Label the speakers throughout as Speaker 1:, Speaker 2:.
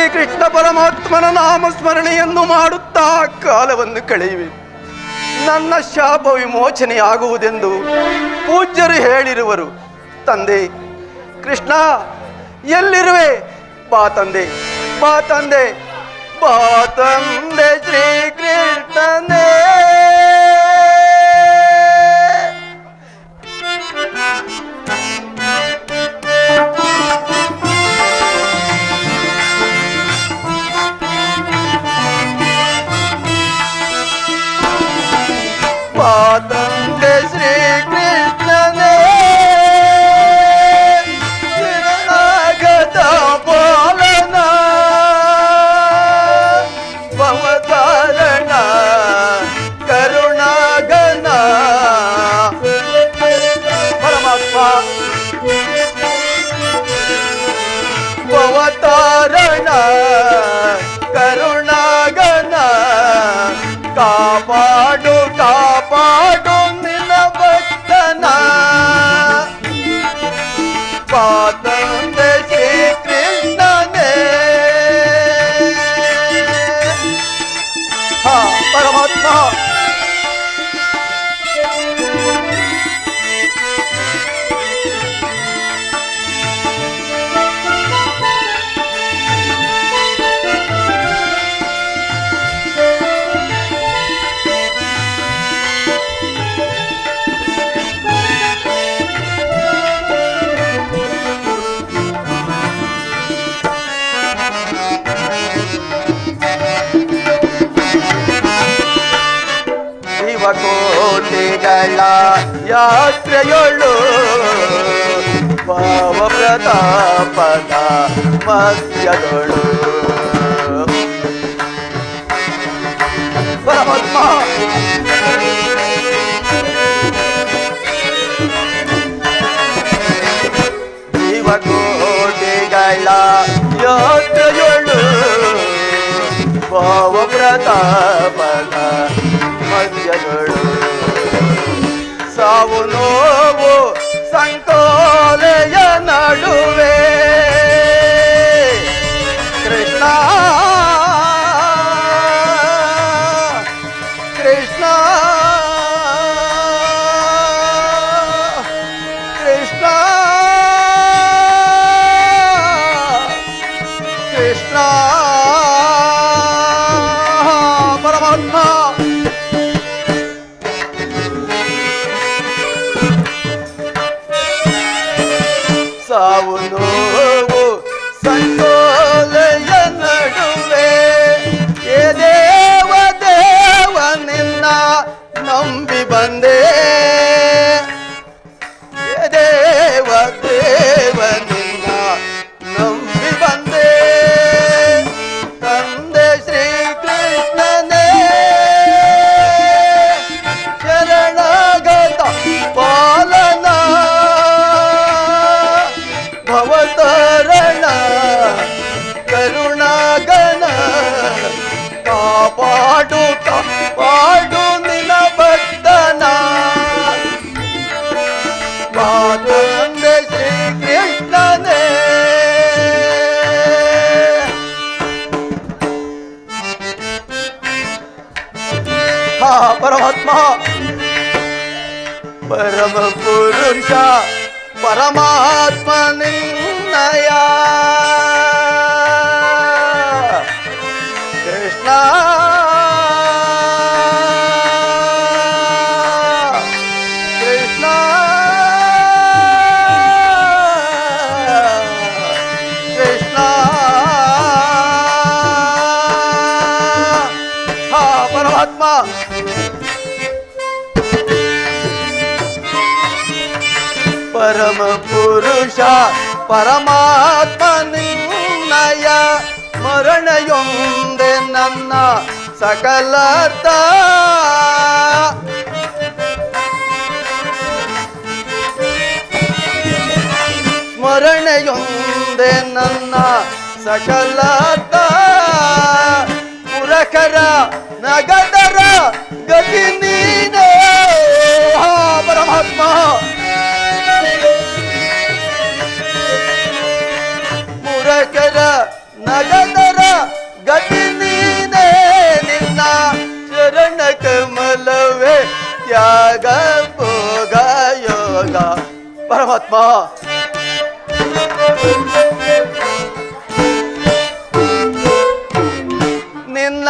Speaker 1: ಶ್ರೀಕೃಷ್ಣ ಪರಮಾತ್ಮನ ನಾಮ ಸ್ಮರಣೆಯನ್ನು ಮಾಡುತ್ತಾ ಕಾಲವನ್ನು ಕಳೆಯುವೆ. ನನ್ನ ಶಾಪ ವಿಮೋಚನೆಯಾಗುವುದೆಂದು ಪೂಜ್ಯರು ಹೇಳಿರುವರು. ತಂದೆ, ಕೃಷ್ಣ, ಎಲ್ಲಿರುವೆ? ಬಾ ತಂದೆ ಬಾ ತಂದೆ ಬಾ ತಂದೆ ಶ್ರೀಕೃಷ್ಣನೇ. ಶಿವಕೋಟಿಗಳ ಯಾತ್ರೆಯೊಳು ಭಾವ ಪ್ರತಾಪದ ಮಧ್ಯದೊಳು ಪರಮಾತ್ಮ ಶಿವಕೋಟಿಗಳ ಯಾತ್ರೆಯೊಳು ಭಾವ ಪ್ರತಾಪದ ಮಧ್ಯಗಳು ಸಾವು ನೋವು i sabor. ಪರಮಾತ್ಮ ಪರಮ ಪುರುಷ ಪರಮಾತ್ಮ ನಿನ್ನಯ ಕೃಷ್ಣ ಪುರುಷ ಪರಮಾತ್ಮ ನಿನ್ನಯ ಮರಣಯೊಂದೆ ನನ್ನ ಸಕಲರ್ಥ ಸ್ಮರಣೆಯೊಂದೆ ನನ್ನ ಸಕಲರ್ಥ ಪುರಕರ ನಗದರ ಗತಿ ನೀನೇ ನಗದರ ಗತಿ ನೀನೇ ನಿನ್ನ ಶರಣ ಕಮಲವೇ ತ್ಯಾಗ ಭೋಗ ಯೋಗ.
Speaker 2: ಪರಮಾತ್ಮ. ನಿನ್ನ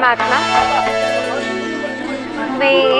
Speaker 2: ಪರಮಾತ್ಮ ವೇಣುಗೋಪಾಲ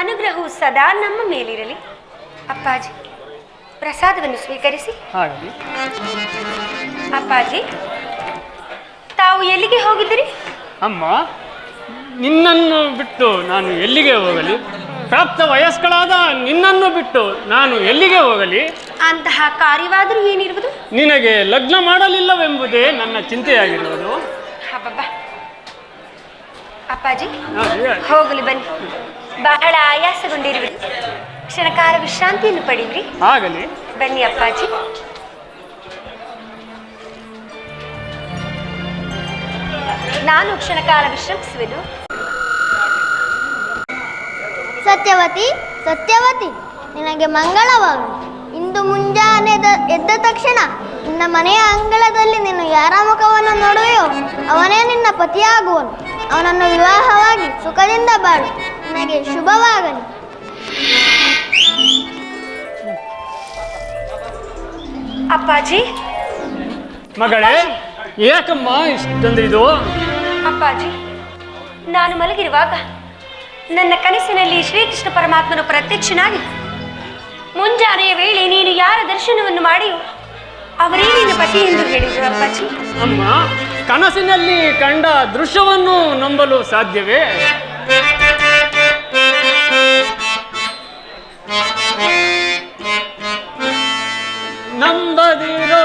Speaker 2: ಅನುಗ್ರಹವು ಸದಾ ನಮ್ಮ ಮೇಲಿರಲಿ. ಅಪ್ಪಾಜಿ ಪ್ರಸಾದವನ್ನು ಸ್ವೀಕರಿಸಿ. ಅಪ್ಪಾಜಿ ತಾವು ಎಲ್ಲಿಗೆ ಹೋಗಿದ್ದೀರಿ?
Speaker 3: ಅಮ್ಮ ನಿನ್ನನ್ನು ಬಿಟ್ಟು ನಾನು ಎಲ್ಲಿಗೆ ಹೋಗಲಿ? ಪ್ರಾಪ್ತ ವಯಸ್ಕಳಾದ ನಿನ್ನನ್ನು ಬಿಟ್ಟು ನಾನು ಎಲ್ಲಿಗೆ ಹೋಗಲಿ?
Speaker 2: ಅಂತಹ ಕಾರ್ಯವಾದರೂ ಏನಿರುವುದು?
Speaker 3: ನಿನಗೆ ಲಗ್ನ ಮಾಡಲಿಲ್ಲವೆಂಬುದೇ ನನ್ನ ಚಿಂತೆಯಾಗಿರುವುದು.
Speaker 2: ಅಪ್ಪಾಜಿ ಹೋಗಲಿ ಬನ್ನಿ. ಬಹಳ ಆಯಾಸಗೊಂಡಿರುವ. ಕ್ಷಣಕಾಲ ವಿಶ್ರಾಂತಿಯನ್ನು ಪಡೀರಿ
Speaker 3: ಆಗಲಿ
Speaker 2: ಬನ್ನಿ ಅಪ್ಪಾಜಿ. ನಾನು ಕ್ಷಣಕಾಲ ವಿಶ್ರಮಿಸುವೆನು.
Speaker 4: ಸತ್ಯವತಿ ಸತ್ಯವತಿ ನಿನಗೆ ಮಂಗಳವಾಗಲಿ. ಇಂದು ಮುಂಜಾನೆ ಎದ್ದ- ಎದ್ದ ತಕ್ಷಣ ನಿನ್ನ ಮನೆಯ ಅಂಗಳದಲ್ಲಿ ನೀನು ಯಾರ ಮುಖವನ್ನು ನೋಡುವೆಯೋ ಅವನೇ ನಿನ್ನ ಪತಿಯಾಗುವನು. ಅವನನ್ನು ವಿವಾಹವಾಗಿ ಸುಖದಿಂದ ಬಾಳು. ನಿನಗೆ ಶುಭವಾಗಲಿ.
Speaker 2: ಅಪ್ಪಾಜಿ?
Speaker 3: ಮಗಳೇ ಏಕಮ್ಮ ಇಷ್ಟೊಂದು ಇದು?
Speaker 2: ಅಪ್ಪಾಜಿ ನಾನು ಮಲಗಿರುವಾಗ ನನ್ನ ಕನಸಿನಲ್ಲಿ ಶ್ರೀಕೃಷ್ಣ ಪರಮಾತ್ಮನು ಪ್ರತ್ಯಕ್ಷನಾಗಿ ಮುಂಜಾನೆಯ ವೇಳೆ ನೀನು ಯಾರ ದರ್ಶನವನ್ನು ಮಾಡಿಯೋ ಅವರೇ ನಿನ್ನ ಪತಿ ಎಂದು ಹೇಳಿದರು ಅಪ್ಪಾಜಿ.
Speaker 3: ಅಮ್ಮ ಕನಸಿನಲ್ಲಿ ಕಂಡ ದೃಶ್ಯವನ್ನು ನಂಬಲು ಸಾಧ್ಯವೇ? ನಂಬದಿರೋ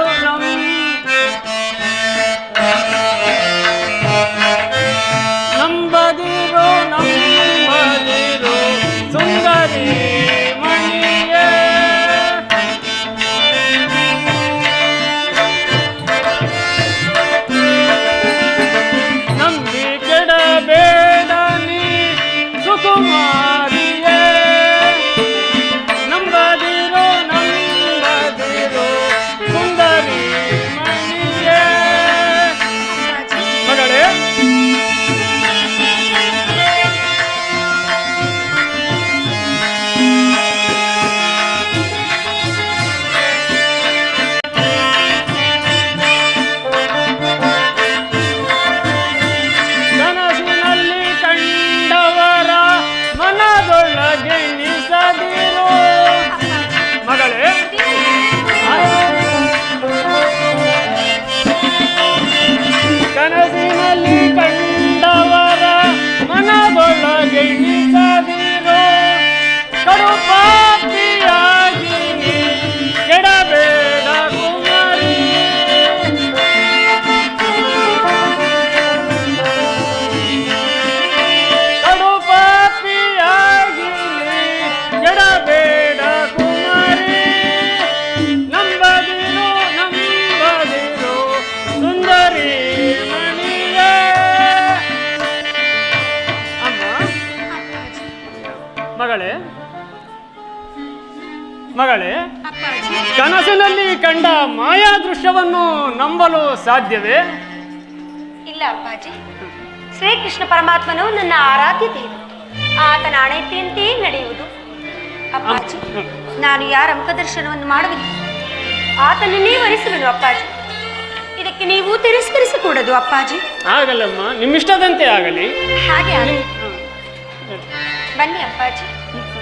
Speaker 3: ಮಾಯಾ ದೃಶ್ಯವನ್ನು ನಂಬಲು ಸಾಧ್ಯವೇ?
Speaker 2: ಇಲ್ಲ ಅಪ್ಪಾಜಿ. ಶ್ರೀಕೃಷ್ಣ ಪರಮಾತ್ಮನು ನನ್ನ ಆರಾಧ್ಯ ದೇವರು. ಆತನ ಅಣೆತಿಯಂತೆಯೇ ನಡೆಯುವುದು. ಅಪ್ಪಾಜಿ ನಾನು ಯಾರ ಮುಖದರ್ಶನವನ್ನು ಮಾಡುವಿಲ್ಲ ಆತನನ್ನೇ ವರಿಸುವೆನು ಅಪ್ಪಾಜಿ. ಇದಕ್ಕೆ ನೀವು ತಿರಸ್ಕರಿಸಕೂಡದು ಅಪ್ಪಾಜಿ.
Speaker 3: ಆಗಲ್ಲಮ್ಮ ನಿಮ್ಮಿಷ್ಟದಂತೆ ಆಗಲಿ.
Speaker 2: ಹಾಗೆ ಆಗಲಿ. ಬನ್ನಿ ಅಪ್ಪಾಜಿ.